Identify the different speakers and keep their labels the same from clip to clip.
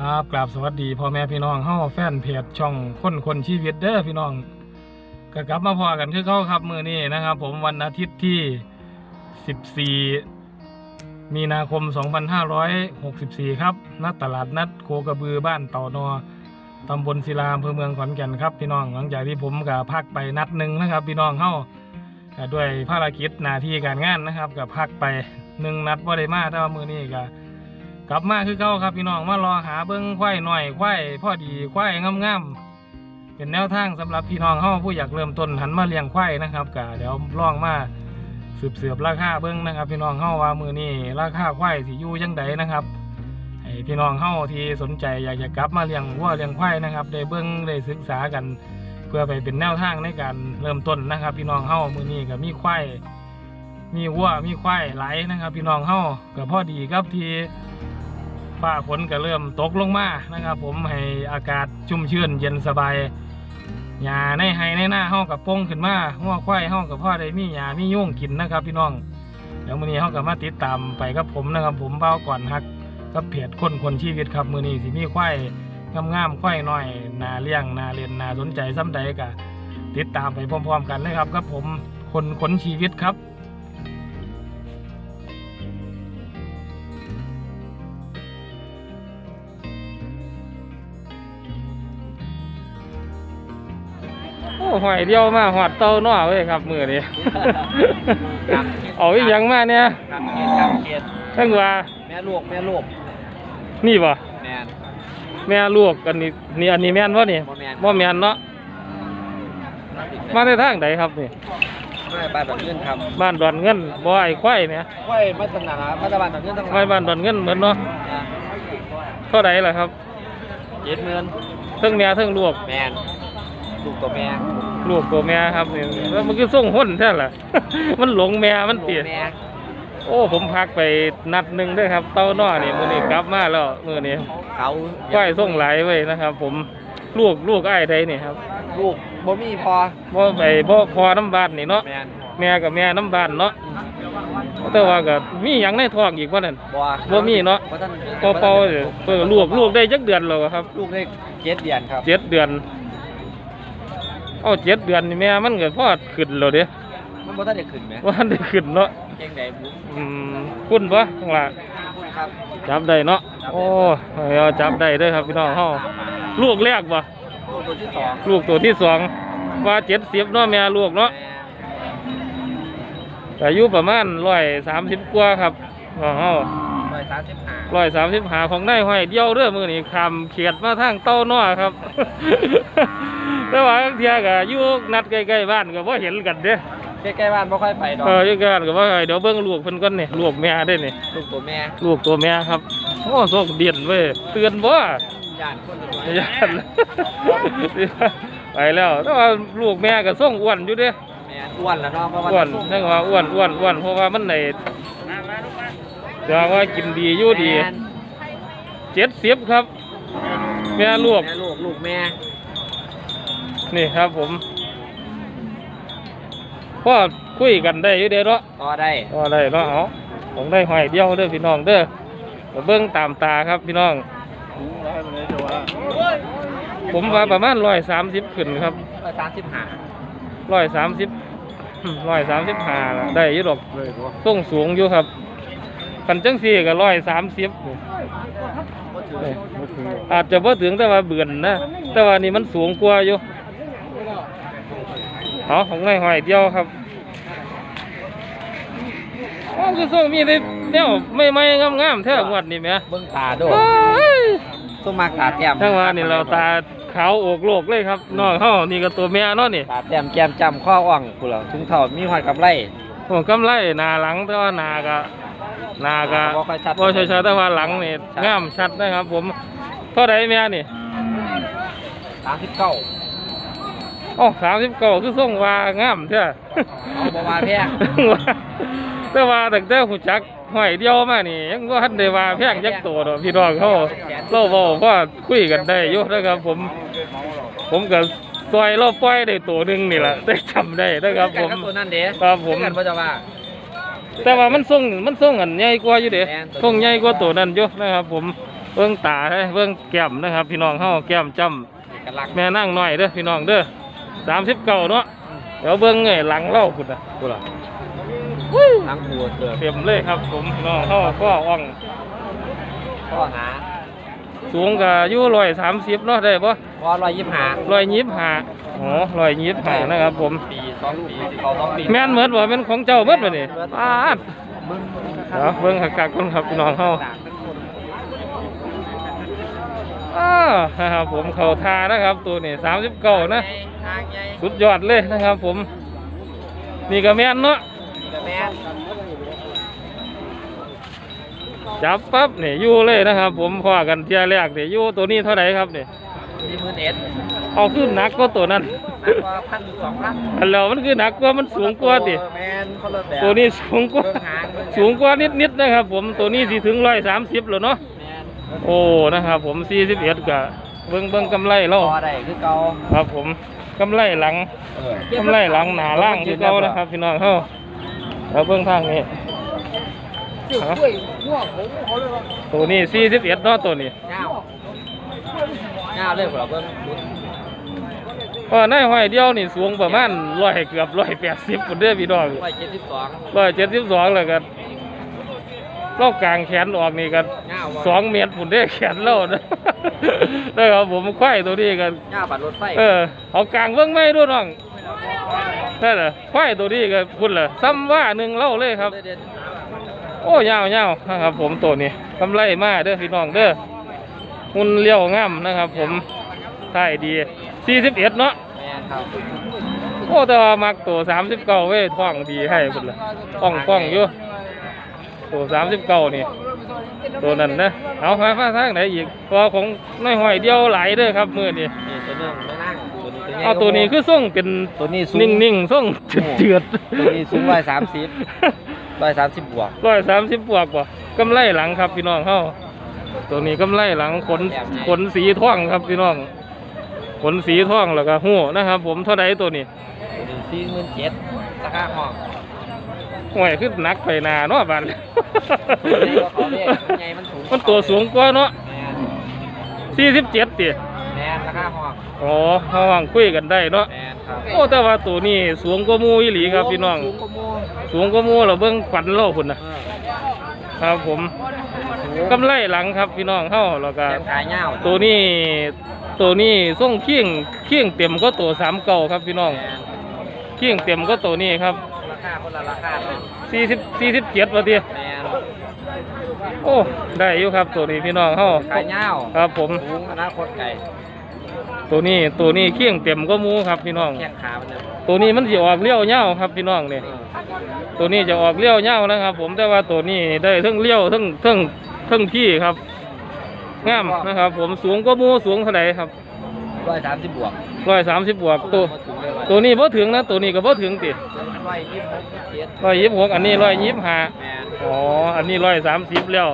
Speaker 1: ครับกราบสวัสดีพ่อแม่พี่น้องเฮาแฟนเพจช่องคนคนชีวิตเด้อพี่น้องก็กลับมาพอกันคือเข้าครับมือนี้นะครับ ผมวันอาทิตย์ที่ 14 มีนาคม 2564 ครับณตลาดนัดโคกระบือบ้านเต่านอตำบลศิลาอำเภอเมืองขอนแก่นครับพี่น้องหลังจากที่ผมกับพักไปนัดหนึ่งนะครับ พี่น้องเฮาด้วยภารกิจหน้าที่การงานนะครับกับพักไปหนึ่งนัดบ่ได้มาแต่ว่ามือนี้ก็ กลับมาคือเก่าครับพี่น้องมารอหาเบิ้งควายหน่อยควายพอดีควายงามๆเป็นแนวทางสำหรับพี่น้องเฮาผู้อยากเริ่มต้นหันมาเลี้ยงควายนะครับก็เดี๋ยวลองมาสืบเสือบราคาเบิ้งนะครับ พี่น้องเฮาว่ามือนี้ราคาควายสิอยู่จังใดนะครับให้พี่น้องเฮาที่สนใจอยากจะกลับมาเลี้ยงวัวเลี้ยงควายนะครับ ได้เบิ้งได้ศึกษากัน เพื่อไปเป็นแนวทางในการเริ่มต้นนะครับ พี่น้องเฮามือนี้ก็มีควายมีวัวมีควายหลนะครับ พี่น้องเฮาก็พอดีครับที่ ฟ้าฝนก็เริ่มตกลงมานะครับ ผมให้อากาศชุ่มชื้นเย็นสบายหญ้าในไฮในหน้าห้องกับป้งขึ้นมาหัวควายห้องกับพ่อได้มีหญ้ามียุ่งกินนะครับ พี่น้องเดี๋ยวมื้อนี้ห้องกับมาติดตามไปกับผมนะครับ ผมเบ้าก่อนฮักกับเพจคนคนชีวิตครับมื้อนี้สิมีควายงามๆควายน้อยนาเลี้ยงนาเรียนนาสนใจซ้ำใดก็ติดตามไปพร้อม ๆ กันเลยครับกับผมคนคนชีวิตครับ หอยเดียวมาหอดเต้าหน้อเว้ยครับมือนี้
Speaker 2: ครับ
Speaker 1: เอาอีหยังมาเนี่ย
Speaker 2: ครับเกียรติครับเกียรติ
Speaker 1: ทั้งว่า
Speaker 2: แม่ลูกแม่ลูก
Speaker 1: นี่บ่
Speaker 2: แม่น
Speaker 1: แม่ลูกอันนี้นี่อันนี้แม่นบ่นี่
Speaker 2: บ่แม่น
Speaker 1: บ่แม่นเนาะมาในทางใดครับนี่
Speaker 2: ไม่บ้านดอนเงินครับ
Speaker 1: บ้านดอนเงินบ่ไอ้ควายเนี่ย
Speaker 2: ค่อยมาตั้งนานแล้วมาตะบ้านดอนเงินตั้ง
Speaker 1: ไม่บ้านดอนเงินเหมือนเนาะเท่าใดล่ะครับ
Speaker 2: เจ็ดหมื่น
Speaker 1: เทั้งแม่เทั้งลูก
Speaker 2: แม่น ลูกตัวแม่
Speaker 1: ลูกตัวแม่ครับนี่แล้วมันคือส่งห้นแท้ล่ะมันหลงแม่มัน
Speaker 2: ลูก
Speaker 1: เตีย
Speaker 2: แม่
Speaker 1: โอ้ผมพักไปนัดหนึงเด้วยครับ เต้าน้อนี่มื้อนี้กลับมาแล้วมื้อนี้
Speaker 2: เขา
Speaker 1: ควายส่งหลายไว้นะครับ ผมลูกลูกไอ้ายใดนี่ครับ
Speaker 2: ลูกบ่มีพอ
Speaker 1: บ่ไปบ่พอน้ำบานนี่เนาะ
Speaker 2: แม่น
Speaker 1: แม่กับแม่น้ำบานเนาะแต่ว่าก็มีหยังในท้องอีกว่านั่น
Speaker 2: บ่
Speaker 1: บ่มีเนาะ
Speaker 2: บ่ทัน
Speaker 1: เป่าเป่าๆเด้อเพิ่นลูกลูกได้จักเดือนแล้วครับ
Speaker 2: ลูกได้เจ็ดเดือนครับ
Speaker 1: เจ็ดเดือน เอาเจ็ดเดือนนี่แม่มันก็พอขึ้นแล้วเด้
Speaker 2: มันบ่ทันได้ขึ้นไหม
Speaker 1: ว่าได้ขึ้นเนาะ
Speaker 2: เก่งใดบุ
Speaker 1: อืมคุณบ่ข้างล่าง
Speaker 2: คุณครับ
Speaker 1: จับได้เนาะโอ้เอาจับได้เด้อครับพี่น้องเฮาลูกแรกบ่
Speaker 2: ลูกตัวที่สอง
Speaker 1: ลูกตัวที่สองว่าเจ็ดสิบเนาะแม่ลูกเนาะ
Speaker 2: แม่
Speaker 1: อายุประมาณร้อยสามสิบกว่าครับอ๋อ
Speaker 2: ร้อยสามสิบห้า
Speaker 1: ร้อยสามสิบหาของได้ห้อยเดียวเด้อมือนี่คำเขียดมาทางเต้าน้อครับ แต่ว่าบางเทียก็อยู่นัดใกล้ๆบ้านก็บ่เห็นกันเด้อ
Speaker 2: ใกล้ๆบ้านบ่ค่อยไปดอก
Speaker 1: เอออยู่ใกล้บ้านก็ว่าเดี๋ยวเบิ่งลูกเพิ่นก่อนนี่ลูกแม่ได้นี่
Speaker 2: ลูกตัวแม่
Speaker 1: ลูกตัวแม่ครับโอ้โชคเดียนเว้ยเตือนบ่
Speaker 2: ย่านคนรวย
Speaker 1: ย่านไปแล้วแต่ว่าลูกแม่ก็ส่งอ้วนอยู่เด้
Speaker 2: แม่อ้วนแล้วเนาะเพราะว่า
Speaker 1: อ้วนนั่นว่าอ้วนอ้วนอ้วนเพราะว่ามันในจะว่ากินดีอยู่ดี
Speaker 2: แม่น
Speaker 1: เจ็ดสิบครับ แม่ลูก
Speaker 2: แม่ลูกลูกแม่
Speaker 1: นี่ครับผมพ่อคุยกันได้อยู่เด้อเนาะ
Speaker 2: ก็ได้
Speaker 1: ก็ได้เนาะเอาผมได้หอยเดียวเด้อพี่น้องเด้อมาเบิ้งตามตาครับพี่น้อง ผมว่าประมาณร้อยสามสิบขึ้นครับ
Speaker 2: ร้อยสามสิบห้า
Speaker 1: ร้อยสามสิบร้อยสามสิบห้าได้อยู่ดอกส่งสูงอยู่ครับกันจังสี่ก็ร้อยสามสิบอาจจะพอถึงแต่ว่าเบื่อนนะ แต่ว่านี่มันสูงกว่าอยู่ เอาของไงหอยเดียวครับอ้าวคือส่งมีได้แนวไม่ไม่งามงามๆแท้งวดนี่แหม่
Speaker 2: เบิ้งตาโด
Speaker 1: โอ้ย
Speaker 2: ต้องมากตาแต้ม
Speaker 1: ทั้งว่านี่เราตาขาวโอกโลกเลยครับน้องเฮานี่ก็ตัวแม่เนาะนี่
Speaker 2: ตาแต้มแก้มจำข้ออ่องกูเหรอถึงเท่ามีหอยกับไร
Speaker 1: โอ้กำไรหน้าหลังแต่ว่าหน้าก็หน้าก็
Speaker 2: บ่ค่อยชัด
Speaker 1: บ่ใช่ชัดแต่ว่าหลังนี่
Speaker 2: ชัด
Speaker 1: งามชัดนะครับผมเท่าใดแม่นี่
Speaker 2: สามสิบเก้า
Speaker 1: อ๋อสามสิบเก้าคือส่งว่างามเท่า
Speaker 2: เอาบ่มาแพง
Speaker 1: แต่ว่าตั้งแต่หูจักหอยเดียวมานี่ยังว่าทันได้ว่าแพงยักตัวดอกพี่น้องเขาเราบอกว่าคุยกันได้อยู่นะครับ ผม ผมก็ซอยเราปล่อยได้ตัวหนึ่งนี่แหละได้จำได้นะครับผม
Speaker 2: กันตัวนั่นเด้
Speaker 1: ครับผม
Speaker 2: กันบ่จะว่า
Speaker 1: แต่ว่ามันส่งมันส่งอันใหญ่กว่าอยู่เด้
Speaker 2: แม่นตัว
Speaker 1: ส่งใหญ่กว่าตัวนั้นอยู่นะครับ ผมเบื้องตาเด้อเบื้องแก้มนะครับ พี่น้องเฮาแก้มจ้
Speaker 2: เอกลักษณ์ำ
Speaker 1: แม่นั่งหน่อยเด้อพี่น้องเด้อ สามสิบเก้าเนาะเดี๋ยวเบื้องไงหลังเล่าพุ่นอะ
Speaker 2: กูเหรอทั้งหัวเตือ
Speaker 1: เต็มเลยครับ ผมพี่น้องเฮาก็อ่อง
Speaker 2: ข้อหา
Speaker 1: สูงกับอยู่ร้อยสามสิบเนาะได้ปะ
Speaker 2: ข้อร้อยยี่สิบห้า
Speaker 1: ร้อยยี่สิบห้าอ๋อร้อยยี่สิบห้านะครับผม
Speaker 2: ปีสองปีสิเขาสองปี
Speaker 1: แม่นเหมือนว่าเป็นของเจ้าเบิดบ่นี่ปาดเดี๋ยวเบิ่งหักกักคนครับพี่น้องเฮา อ้านะครับผมเข้าทานะครับ ตัวนี้สามสิบเก้านะ
Speaker 2: ทางใหญ่
Speaker 1: สุดยอดเลยนะครับผม นี่ก็แม่นเนาะ
Speaker 2: กระแมน
Speaker 1: จับปั๊บนี่อยู่เลยนะครับ ผมพอกันเที่ยแรกนี่อยู่ตัวนี้เท่าไหร่ครับนี่
Speaker 2: สี่หมื่นเอ็ด
Speaker 1: เอาขึ้นหนักก็ตัวนั้น
Speaker 2: นักกว่าพันสองพัน
Speaker 1: อันแล้วมันคือหนักกว่ามันสูงกว่าติ
Speaker 2: แมนคนละแบบ
Speaker 1: ตัวนี้สูงกว่า
Speaker 2: เบิ่งหางเบิ่ง
Speaker 1: สูงกว่านิดๆนะครับ ผมตัวนี้สิถึงร้อยสามสิบแล้วเนาะ
Speaker 2: แมน
Speaker 1: โอ้นะครับผมสี่สิบเอ็ดกะเบิ้งเบิ้งกำไรเรา
Speaker 2: พอได้คือเก่า
Speaker 1: ครับผมกำไรหลัง
Speaker 2: เออกำ
Speaker 1: ไรหลังหนาล่างคือเก่านะครับพี่น้องเฮาแล้วเบิ้งทางนี้เอาตัวนี้สี่สิบเอ็ดเนาะตัวนี้
Speaker 2: เงาเงาเลยพวกเราเบิ่ง
Speaker 1: ก็ในห้อยเดียวนี่สูงประมาณร้อยเกือบร้อยแปดสิบคนเด้อพี่น้อง
Speaker 2: ร้อยเจ็ดสิบสอง
Speaker 1: ร้อยเจ็ดสิบสองแล้วกัน รอบกลางแขนออกนี่กัน
Speaker 2: เงา
Speaker 1: สองเมตรผมได้แขนเล่านะได้ครับผมควายตัวนี้กัน
Speaker 2: เงาปัดรถไฟ
Speaker 1: เออเอากลางเบิ่งไม่ด้วยน้องนั่นแหละควายตัวนี้ก็พุ่นละซ้ำว่าหนึ่งเล่าเลยครับ
Speaker 2: เด็ด
Speaker 1: โอ้ยาวยาวนะครับผมตัวนี้กำไรมาเด้อพี่น้องเด้อหุ่นเลี้ยวงามนะครับ ผมท่ายดีสี่สิบเอ็ดเนาะ
Speaker 2: แมนครับ
Speaker 1: โอ้แต่ว่ามักตัวสามสิบเก้าเว้ยท้องดีให้พุ่นละป้องป้องอยู่ ตัวสามสิบเก้านี่ตัวนั้นนะเอาไปฟ้าทางไหนอีกตัวของน้อยหอยเดียวหลายเด้อครับมือนี่
Speaker 2: นี่ตัวนึงไม่นั่งตัวนี้ตัวใหญ่
Speaker 1: เอาตัวนี้คือส่งเป็น
Speaker 2: ตัวนี้สูง
Speaker 1: นิ่งๆส่งเจือด
Speaker 2: ตัวนี้สูงร้อยสามสิบร้อยสามสิบบวก
Speaker 1: ร้อยสามสิบบวกบ่กำไรหลังครับพี่น้องเฮาตัวนี้กำไรหลังขน
Speaker 2: แบบไหน
Speaker 1: ขนสีท่องครับพี่น้องขนสีท่องแล้วก็หูนะครับ ผมเท่าใดตัวนี้
Speaker 2: ตัวนี้สี่หมื่นเจ็ดราคาห้อง
Speaker 1: ห่วยขึ้นนักไปหนาเนาะบัด
Speaker 2: ตัวนี้ก็เขาเรียกมันใหญ่มันสูง
Speaker 1: มันตัวสูงกว่าเนาะ
Speaker 2: แมน
Speaker 1: สี่สิบเจ็ดติ
Speaker 2: แมนราคาห้อง
Speaker 1: อ๋อเฮาว่างคุยกันได้เนาะ
Speaker 2: แมนครับ
Speaker 1: โอ้แต่ว่าตัวนี้สูงกว่าหมูอีหลีครับพี่น้อง
Speaker 2: สูงกว่าหมู
Speaker 1: สูงกว่าหมูเราเบิ่งขวัญเล่าพุ่นนะ
Speaker 2: เออ
Speaker 1: ครับผม
Speaker 2: สูง
Speaker 1: กำไรหลังครับพี่น้องเฮาแล้วก็
Speaker 2: แขนขายาว
Speaker 1: ตัวนี้ตัวนี้ส่งเคียงเคียงเต็มก็ตัวสามเก่าครับพี่น้อง
Speaker 2: แมน
Speaker 1: เคียงเต็มก็ตัวนี้ครับ
Speaker 2: รา คาคนละราคาเลย
Speaker 1: สี่สิบสี่สิบเจ็ดว่าที
Speaker 2: แมน
Speaker 1: โอ้ได้อยู่ครับตัวนี้พี่น้องเฮา
Speaker 2: ขายาว
Speaker 1: ครับผม
Speaker 2: สูงอนาคตไกล
Speaker 1: ตัวนี้ตัวนี้เคียงเต็มก็หมูครับพี่น้อง
Speaker 2: แข้งขามันเนี่ย
Speaker 1: ตัวนี้มันสิออกเลี้ยวเง่าวครับพี่น้องเนี่ย
Speaker 2: เออ
Speaker 1: ตัวนี้จะออกเลี้ยวเง่าวนะครับ ผมแต่ว่าตัวนี้ได้ทั้งเลี้ยวทั้งทั้งทั้งพี่ครับงามนะครับ ผมสูงก็มูสูงเท่าไหร่ครับ
Speaker 2: ร้อยสามสิบบวก
Speaker 1: ร้อยสามสิบบวกตัว
Speaker 2: มาถึงเลย
Speaker 1: ตัวนี้พอถึงนะตัวนี้ก็พอถึงติ
Speaker 2: ร้อยยี่สิบหกเจ็ด
Speaker 1: ร้อยยี่สิบหกอันนี้ร้อยยี่สิบห้า
Speaker 2: แมน
Speaker 1: อ๋ออันนี้ร้อยสามสิบแล้ว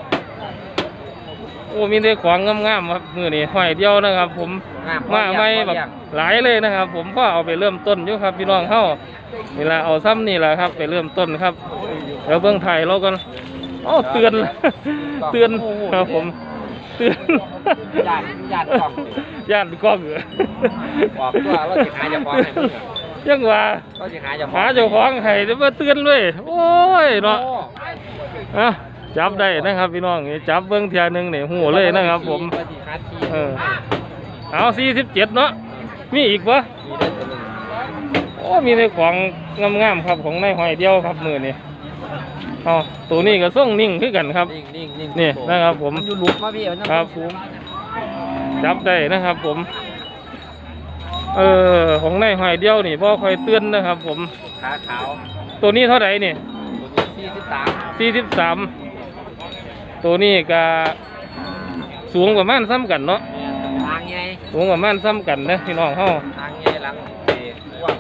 Speaker 1: โอ้มีแต่ของงามๆครับมือนี้ห้อยเดียวนะครับ ผม
Speaker 2: งาม
Speaker 1: มาไม่
Speaker 2: พอ
Speaker 1: แบบ
Speaker 2: เลี้ยง
Speaker 1: หลายเลยนะครับ ผมก็เอาไปเริ่มต้นอยู่ครับ พี่น้องเข้านี่ละเอาซ้ำนี่แหละครับ ไปเริ่มต้นครับเดี๋ยวเบื้องไทยเรากันอ๋อเตือนเตือนครับผม เตือน
Speaker 2: ญาติญาติกล้องสิ
Speaker 1: ย่านกล้องเหรอ
Speaker 2: บอกว่าเราจะหาเจ้าของให้มึงอะ
Speaker 1: ยังว่า
Speaker 2: เราจะหาเจ้าของ
Speaker 1: หาเจ้าของให้เดี๋ยวมาเตือนเลยโอ้ยเนาะ
Speaker 2: โอ้
Speaker 1: อะจับได้นะครับพี่น้องนี่จับเบื้องเทียหนึงนี่หูเลยนะครับผม
Speaker 2: ว่าสิหาที่
Speaker 1: เออเอาสี่สิบเจ็ดเนาะมีอีกปะ
Speaker 2: มีได้ตัวหนึ่ง
Speaker 1: โอ้มีในของงามๆครับของในหอยเดียวครับมือนี่ เอาตัวนี้ก็ส่งนิ่งขึ้นกันครับ
Speaker 2: นิ่งนิ่งนิ่ง
Speaker 1: นี่นะครับผม
Speaker 2: มันอยู่หลุมมาพี่มันยัง
Speaker 1: ครับ
Speaker 2: สูง
Speaker 1: จับได้นะครับผม เออของในหอยเดียวนี่พ่อคอยเตือนนะครับ ผม
Speaker 2: ขาขาว
Speaker 1: ตัวนี้เท่าไหร่นี่
Speaker 2: ตัวนี้สี่สิบสาม
Speaker 1: สี่สิบสามตัวนี้ก็สูงประมาณซ้ำกันเนาะ
Speaker 2: ทางใหญ่
Speaker 1: สูงประมาณซ้ำกันนะพี่น้องเฮา
Speaker 2: ทางใหญ่หลังเตะกว้าง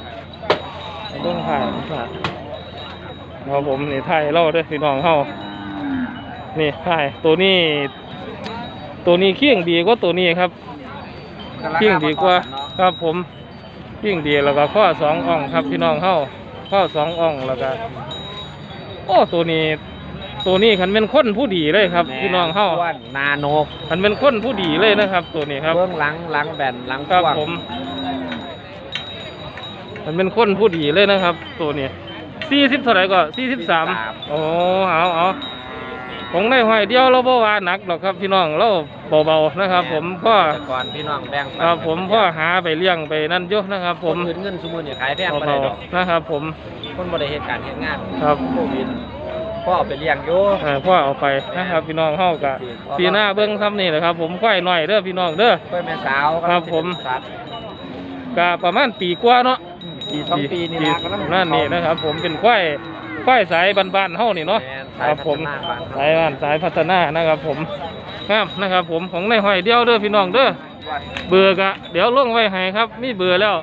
Speaker 1: ต้องถ่ายถ่าย ครับผมนี่ถ่ายเล่าด้วยพี่น้องเฮานี่ถ่ายตัวนี้ ตัวนี้เคี่ยงดีกว่าตัวนี้ครับเคี่ยงดีกว่าครับผมเคี่ยงดีแล้วก็ข้อสองอ่องครับพี่น้องเฮาข้อสองอ่องแล้วก็โอ้ตัวนี้ตัวนี้คันเป็นคนผู้ดีเลยครับพี่น้องเฮา
Speaker 2: อ้วนนาโนก
Speaker 1: คันเป็นคนผู้ดีเลยนะครับ ตัวนี้ครับ
Speaker 2: เบื้องหลังหลังแบนหลัง
Speaker 1: ครับ
Speaker 2: กว้าง
Speaker 1: ผมมันเป็นคนผู้ดีเลยนะครับ ตัวนี้ สี่สิบเท่าไหร่ก็สี่สิบสามโอ้เอาเอาผมได้ห้อยเดียวเราบ่ว่าหนักหรอกครับพี่น้องเราเบาๆนะครับ ผมพ่อ
Speaker 2: แต่ก่อนพี่น้องแบ่งปัน
Speaker 1: ครับผมพ่อหาไปเลี้ยงไปนั่นเยอะนะครับ ผม
Speaker 2: คนอื่นเงินสมุนเนี่ยขายแพงไปเล
Speaker 1: เบาย
Speaker 2: ดอก
Speaker 1: ๆนะครับ ผม
Speaker 2: คนบริเหตุการณ์เหตุงาน
Speaker 1: ครับ
Speaker 2: โควิดพ่อเอาไปเลี้ยงอยู่
Speaker 1: เอ่อพ่อเอาไปนะครับพี่น้องเฮากะปีหน้าเบิ้งซ้ำนี่แหละครับ ผมค่อยหน่อยเด้อพี่น้องเด้อ
Speaker 2: เพื่อนแม่สาว
Speaker 1: ครับผม
Speaker 2: สัตว์
Speaker 1: กะประมาณปีกว่าเนาะ
Speaker 2: ปีสองปีนี่นะกำลัง
Speaker 1: นั่นนี่นะครับ ผมเป็นควายควายสายบ้านๆเฮานี่เนาะ
Speaker 2: แม่น
Speaker 1: ครับผม
Speaker 2: สายพัฒนาบ้าน
Speaker 1: สายบ้านสายพัฒนานะครับ ผมงามนะครับ ผมของในห้อยเดียวเด้อพี่น้องเด้อเบื่อกะเดี๋ยวลงไว้ให้ครับ มีเบื่อแล้ว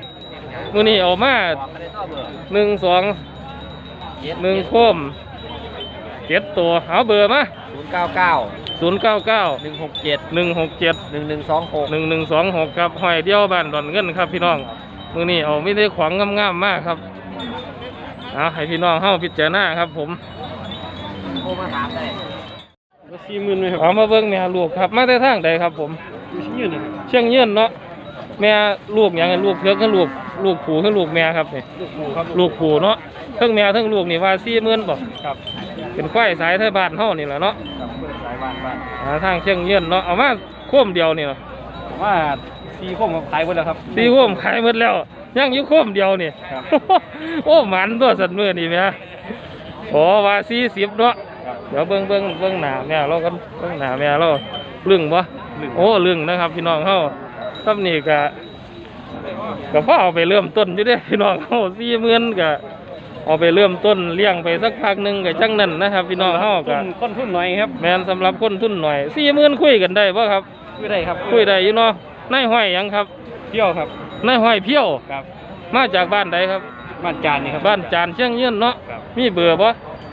Speaker 1: มื้อนี้เอามา
Speaker 2: บอกไม่ได้ต่อเบอร์
Speaker 1: หนึ่งสองหนึ่งโคมเจ็ดตัวเอาเบื่อมา
Speaker 2: ศูนย์เก้าเก้า
Speaker 1: ศูนย์เก้าเก้า
Speaker 2: หนึ่งหกเจ็ด
Speaker 1: หนึ่งหกเจ็ด
Speaker 2: หนึ่งหนึ่งสองหก
Speaker 1: หนึ่งหนึ่งสองหกครับห้อยเดียวบ้านดอนเงินครับพี่น้อง มื้อนี้เอาไม่ได้ขวางงามๆมากครับเอาให้พี่น้องเฮาพิจารณาครับ ผม
Speaker 2: โทรมาถามได้
Speaker 1: สี่หมื่นเลยครับเอามาเบิ่งแม่ลูกครับมาแต่ทางใดครับ ผมเชียงยืนเชียงยืนเนาะแม่ลูกหยังไงลูกเทือกกับลูกลูกผูกับลูกแม่ครับนี่
Speaker 2: ลูกหมูครับ
Speaker 1: ลูกผูเนาะเทั้งแม่เทั้งลูกนี่ว่าสี่หมื่นบ่
Speaker 2: ครับ
Speaker 1: เป็นควายสายไทยบ้านเฮานี่แหละเนาะ
Speaker 2: กับเพื่อนสายบ้านบ้าน
Speaker 1: อ่าทางเชียงยืนเนาะเอามาโค้มเดียวนี่เนาะ
Speaker 2: ว่า ซีโค้งขายหมดแล้วครับ
Speaker 1: สี่โค้มขายหมดแล้ว ยังอยู่โค้มเดียวนี่
Speaker 2: ครับ
Speaker 1: โอ้หมันตัวสัตว์มือนี่แม่โอ้ว่าสี่สิบเนาะ
Speaker 2: ครับ
Speaker 1: เดี๋ยวเบิ่งเบิ่งเบิ่งหน้าแม่เรากันเบิ่งหน้าแม่เราลึงบ่
Speaker 2: ลึง
Speaker 1: โอ้ลึงนะครับ พี่น้องเฮาซ้ำนี่ก็ก็พอเอาไปเริ่มต้นอยู่เด้พี่น้องเฮาสี่หมื่นก็เอาไปเริ่มต้นเลี้ยงไปสักพักหนึงก็จังนั้นนะครับ พี่น้องเฮาก็
Speaker 2: ต้นทุนหน่อยครับ
Speaker 1: แม่นสำหรับคนทุนหน่อยสี่หมื่นคุยกันได้บ่ครับ
Speaker 2: ไม่ได้ครับ
Speaker 1: คุยได้อยู่เนาะ นายห้อยหยังครับ
Speaker 2: เที่ยวครับ
Speaker 1: นายห้อยเพี้ยว
Speaker 2: ครับ
Speaker 1: มาจากบ้านใดครับ
Speaker 2: บ้านจานนี่ครับ
Speaker 1: บ้านจานเชียงยืนเนาะ
Speaker 2: ครับ
Speaker 1: มีเบอร์บ่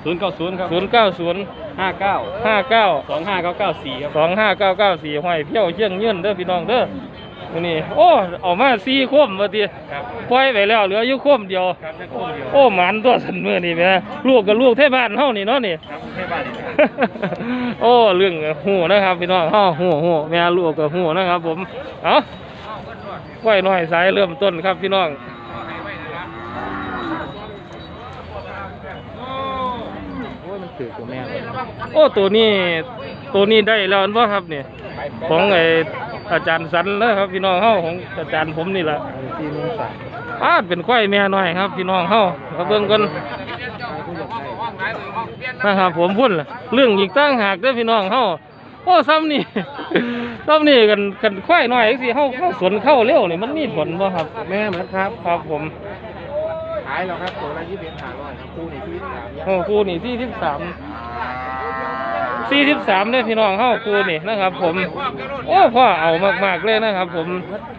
Speaker 2: ศูนย์เก้าศูนย์ครับ
Speaker 1: ศูนย์เก้าศูนย์
Speaker 2: ห้าเก้า
Speaker 1: ห้าเก้า
Speaker 2: สองห้าเก้าเก้าสี่ครับ
Speaker 1: สองห้าเก้าเก้าสี่ห้อยเพี้ยวเชียงยืนเด้อพี่น้องเด้อมื้อ นี่โอ้เออกมาสี่โคมว่าติ
Speaker 2: ครับ
Speaker 1: ปล่อยไปแล้วเหลืออยู่โคมเดียว
Speaker 2: ครับได้คู่เดียว
Speaker 1: โอ้หมันตัวสันมือนี่แหม่ลูกกับลูกเทบ้านเฮานี่เนาะนี่
Speaker 2: ครับให้บ้านนี่ครับ
Speaker 1: โอ้เรื่องหูนะครับพี่น้องเฮาหูหูแม่ลูกกับหูนะครับ ผมเอาไว้หน่อยสายเริ่มต้นครับพี่น้องโอ้ยมันถือตัวแม่เลยโอ้ตัวนี้ตัวนี้ได้แล้วอันว่าครับเนี่ยของไอ อาจารย์สันแล้วครับ พี่น้องเฮาของอาจารย์ผมนี่แหละ
Speaker 2: สี่หมื่นสาม
Speaker 1: อาดเป็นควายแม่น้อยครับ พี่น้องเฮาเอาเบิ่งกันนะครับผมพุ่นล่ะเรื่องอีกตั้งหากเด้อพี่น้องเฮาโอ้ซ้ำนี่ซ้ำนี่กันกันควายน้อยจังซี่เฮาเข้าสวนเข้าเร็วนี่มันมีผลบ่ครับ
Speaker 2: แม่เหมือนครับ
Speaker 1: ครับผม
Speaker 2: ขายแล้วครับตัวละยี่สิบห้าร้อยครับคู่นี่ที่สาม
Speaker 1: โอ้ครูนี่สี่สิบสาม สี่สิบสามเด้อพี่น้องเฮาคูนี่นะครับ ผม โอ้พ่อเอามากๆเลยนะครับ ผม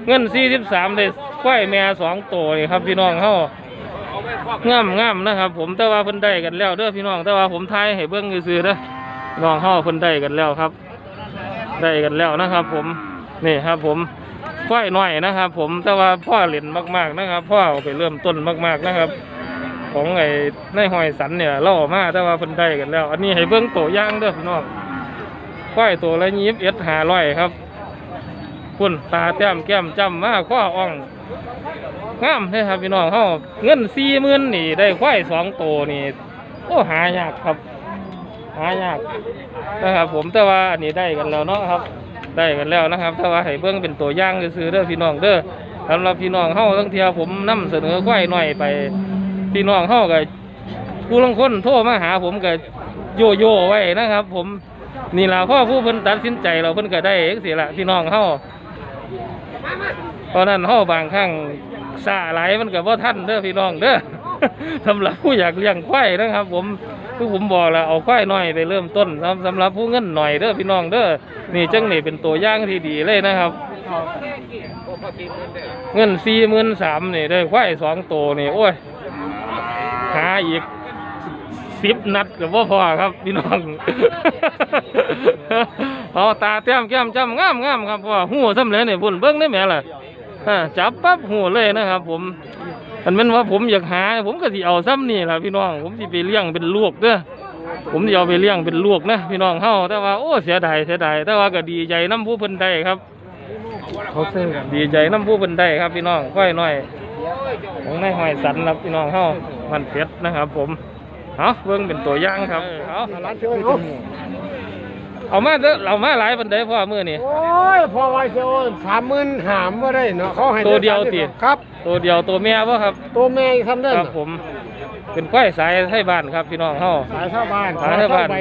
Speaker 1: เงินสี่สิบสามเลยควายแม่สองตัวนี่ครับ พี่น้องเฮางามงามนะครับ ผมแต่ว่าเพิ่นได้กันแล้วเด้อพี่น้องแต่ว่าผมทายให้เบิ่งซื่อเด้อน้องเฮาเพิ่นได้กันแล้วครับ ได้กันแล้วนะครับ ผมนี่ครับ ผมควายน้อยนะครับ ผมแต่ว่าพ่อเล่นมาก ๆนะครับ พ่อเอาไปเริ่มต้นมาก ๆนะครับ ของไอ้ในายหอยสันเนี่ยเล่ามาแต่ว่าเพิ่นได้กันแล้ว อันนี้ให้เบิ่งตัวย่างเด้อพี่น้องควายตัวละยี่สิบเอ็ดห้าร้อยครับคุณตาแต้มแก้มจำมาข้ออ่องงามเลยครับพี่น้องเฮาเงินสี่หมื่นนี่ได้ควายสองตัวนี่โอ้หายากครับ หายากนะครับผมแต่ว่าอันนี้ได้กันแล้วเนาะครับ ได้กันแล้วนะครับแต่ว่าให้เบิ่งเป็นตัวย่างซื่อเด้อพี่น้องเด้อสำหรับพี่น้องเฮาทั้งเทียผมนํเสนอควายน้อยไป พี่น้องเฮาก็ผู้ลงคนโทรมาหาผมก็โยโย่ไว้นะครับ ผมนี่ละพ่อผู้เพิ่นตัดสินใจเราเพิ่นก็ได้เองสิละพี่น้องเฮาเพราะนั้นเฮาบางครั้งซาหลายมันก็บ่ทันเด้อพี่น้องเด้อสำหรับผู้อยากเลี้ยงควายนะครับ ผมคือผมบอกแล้วเอาควายน้อยไปเริ่มต้นสำสำหรับผู้เงินหน่อยเด้อพี่น้องเด้อนี่จังนี่เป็นตัวอย่างที่ดีเลยนะครับ เงินสี่หมื่นสามนี่ได้ควายสองตัวนี่โอ้ย หาอีกสิบนัดกับว่าพอครับพี่น้อง เอาตาแต้มแก้มจำงามงามครับพ่อหูซ้ำเลยเนี่ยพุ่นเบิ้งได้ไหมล่ะจับปั๊บหูเลยนะครับ ผมอันเป็นว่าผมอยากหา ผมก็สิเอาซ้ำนี่แหละพี่น้อง ผมสิไปเลี้ยงเป็นลูกเด้อผมจะเอาไปเลี้ยงเป็นลูกนะพี่น้องเฮาแต่ว่าโอ้เสียดายเสียดายแต่ว่าก็ดีใจน้ำผู้เพิ่นได้ครับ
Speaker 3: เขาซื้น
Speaker 1: ดีใจน้ำผู้เพิ่นได้ครับพี่น้องค่อยหน้อยของนายหอยสันครับพี่น้องเฮา มันเพชรนะครับ ผมเอาเบิ่งเป็นตัวอย่างครับเอา
Speaker 3: ร้านเชื่อเนาะ
Speaker 1: เอามาเด้อเรามาหลายปันไดพ่อมื้อนี่
Speaker 3: โอ้ยพอไว้เชียวสามหมื่นหามว่าได้เนาะเขาให้
Speaker 1: ตัวเดียวติ
Speaker 3: ครับ
Speaker 1: ตัวเดียวตัวแม่บ่ครับ
Speaker 3: ตัวแม่ทำได้
Speaker 1: ครับผม เป็นควายสายไทยบ้านครับพี่น้องเฮา
Speaker 3: สายชาวบ้าน
Speaker 1: สายไทยบ้าน
Speaker 3: ไป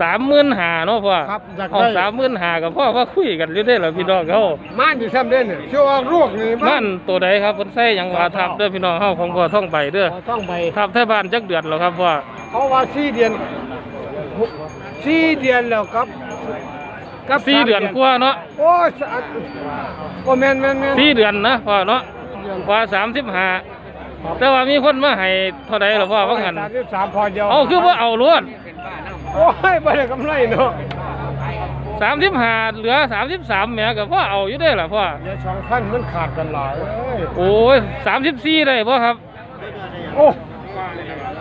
Speaker 1: สามหมื่นหาเนาะพ่อ
Speaker 3: ครับอยากได้
Speaker 1: เอาสามหมื่นหากับพ่อว่าคุยกันอยู่ได้อเหรอพี่น้องเฮา
Speaker 3: ม่านที่ทำได้เนี่ยชื่อว่าลูกนี่
Speaker 1: มันตัวใดครับเพิ่นใส่หยังว่าทับเด้อพี่น้องเฮาของพ่อท่องใบเด้อ
Speaker 3: ต้องไป
Speaker 1: ทับไทยบ้านจักเดือนแล้วครับพ่อ
Speaker 3: เขาว่าสี่เดือนสี่เดือนแล้วครับกับ
Speaker 1: สี่เดือนกว่าเนาะ
Speaker 3: โอ้ยสะอาดโอ้แม่นแม่นแม่น
Speaker 1: สี่เดือนนะพ่อเนาะว่าสามสิบห้า แต่ว่ามีคนมาให้เท่าใดล่ะพ่อว่างั้น
Speaker 3: สามสิบสามพอเดียว
Speaker 1: เอาคือว่าเอาล้วน
Speaker 3: โอ้ยไม่ได้กำไรเนาะ
Speaker 1: สามสิบห้าเหลือสามสิบสามแหมกับพ่อเอาอยู่ได้อล่ะพ่อ
Speaker 3: เดี๋ยวสองพันมันขาดกันหลายเอ้ย
Speaker 1: โอ้ยสามสิบสี่ได้พ่อครับ
Speaker 3: โอ้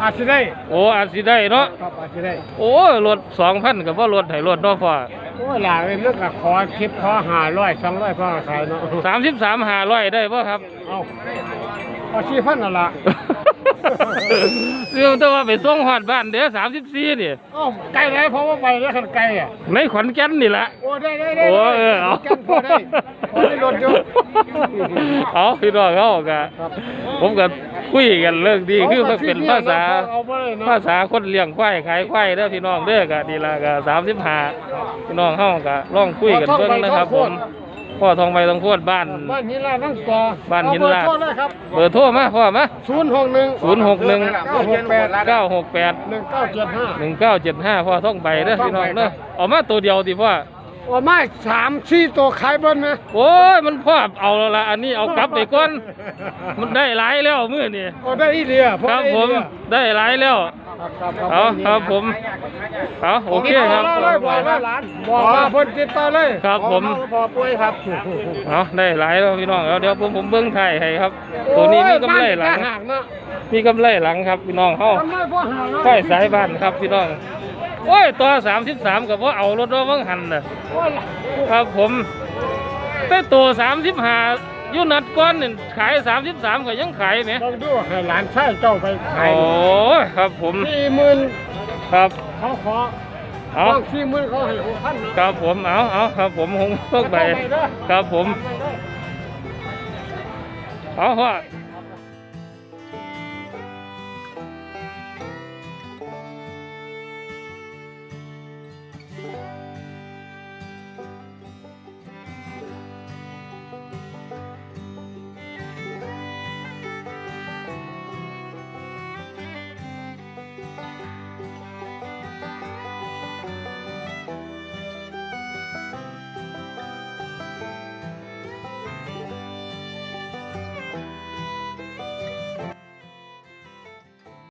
Speaker 3: อาจจะได้
Speaker 1: โอ้อาจสิได้เนาะ
Speaker 3: ครับอาจจะได้
Speaker 1: โอ้ยรถสองพันกับว่ารถไถรถเนาะพ่อ
Speaker 3: โอ้ยหลายเลยมันก็ขอคลิปขอหาร้อยสองร้อยพ่อขายเนาะ
Speaker 1: สามสิบสามห้าร้อยได้พ่อครับ
Speaker 3: เอา เอาสี่พันนั่นละ
Speaker 1: เรื่องแต่ว่าไปส่งหอดบ้านเดี๋ยวสามสิบสี่นี่
Speaker 3: เอ้าไกลเลยเพราะว่าไปแล้วคันไกลอะ
Speaker 1: ในขอนแก่นนี่แหละ
Speaker 3: โอ้ได้ได้ได้
Speaker 1: โอ้เออเอา
Speaker 3: แกนพอได้พอได้รถอยู่
Speaker 1: เอาพี่น้องเขากะ
Speaker 3: ครับ
Speaker 1: ผมก็คุยกันเรื่องดีคือมันเป็นภาษา
Speaker 3: เอาไปเลยเนาะ
Speaker 1: ภาษาคนเลี้ยงควายขายควายเด้อพี่น้องเด้อกะดีละกะสามสิบห้าพี่น้องเฮากะลองคุยกันเบิ่งนะครับผม พ่อทองใบทองโคตรบ้าน
Speaker 3: บ้านหินลาดนั่งต่อ
Speaker 1: บ้านหินลาด
Speaker 3: เอเบอร์โทรเลยครับ
Speaker 1: เบอร์โทรมาพ่อมา
Speaker 3: ศูนย์หกหนึ่ง
Speaker 1: ศูนย์หกหนึ่ง
Speaker 3: เก้าหกแปด
Speaker 1: เก้าหกแปด
Speaker 3: หนึ่งเก้าเจ็ดห้า
Speaker 1: หนึ่งเก้าเจ็ดห้าพ่อท่องใบเด้อพี่น้องเด้อเอามาตัวเดียวดิพ่อ
Speaker 3: โอ้ไม่สามสี่ตัวขายเบิ้ลไหม
Speaker 1: โอ้ยมันพ่อเอาแล้วละอันนี้เอากลับไปก่อนมันได้หลายแล้วมื้อนี้
Speaker 3: โอ้ได้อีเลียพอ
Speaker 1: ครับ
Speaker 3: ได้
Speaker 1: ผ
Speaker 3: อี
Speaker 1: ม
Speaker 3: เลีย
Speaker 1: ได้หลายแล้ว
Speaker 3: ครับครับ
Speaker 1: เอาครับผมเอาโอเคครับ
Speaker 3: บอกเลยบอกเลยหลานบอกมาเพิ่นติดต่อเลย
Speaker 1: ครับผม
Speaker 3: พอป่วยครับ
Speaker 1: เอาได้หลายแล้วพี่น้องเอาเดี๋ยวผมผมเบิ้งไทยให้ครับ ตัวนี้มีกำไรหลัง
Speaker 3: โอ้ยบ้านหักเนาะ
Speaker 1: มีกำไรหลังครับพี่น้องเฮา
Speaker 3: ทำไมพ่อหักเนาะ
Speaker 1: ค่อยสายบ้านครับพี่น้อง โอ้ยตัวสามสิบสามกับว่าเอารถน้องวังหันน่ะ
Speaker 3: โอ้ย
Speaker 1: ครับผมแต่ตัวสามสิบห้าอยู่นัดก้อนนี่ขายสามสิบสามก็ยังขายไหม
Speaker 3: ลองดูให้หลานชายเจ้าไปขาย
Speaker 1: โอ้ยครับผม
Speaker 3: สี่หมื่น
Speaker 1: ครับ
Speaker 3: เขาขอ
Speaker 1: เอา
Speaker 3: ต้องสี่หมื่นเขาให้หกพัน
Speaker 1: ครับผมเอาเอาครับผมหงพวกใบครับผมเอาพ่อ